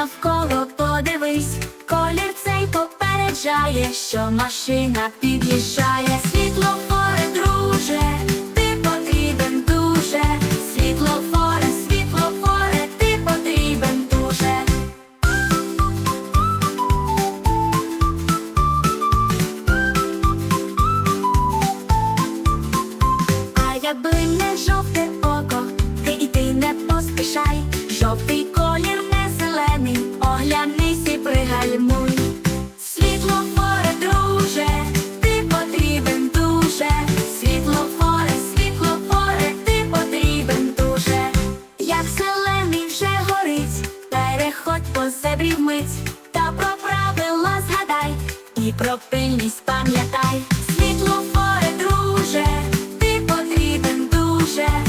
навколо подивись, колір цей попереджає, що машина під'їжджає світло фори, друже, ти потрібен дуже, світло фори, світло фори, ти потрібен дуже. А якби не жовте око, ти і ти не поспішай, жовтий. Поляниці пригальмуй, світло море, друже, ти потрібен дуже, світло море, світло море, ти потрібен дуже, як зелений вже горить, переходь по зебрі мить, та про правила згадай і про пильність пам'ятай, світло море, друже, ти потрібен дуже.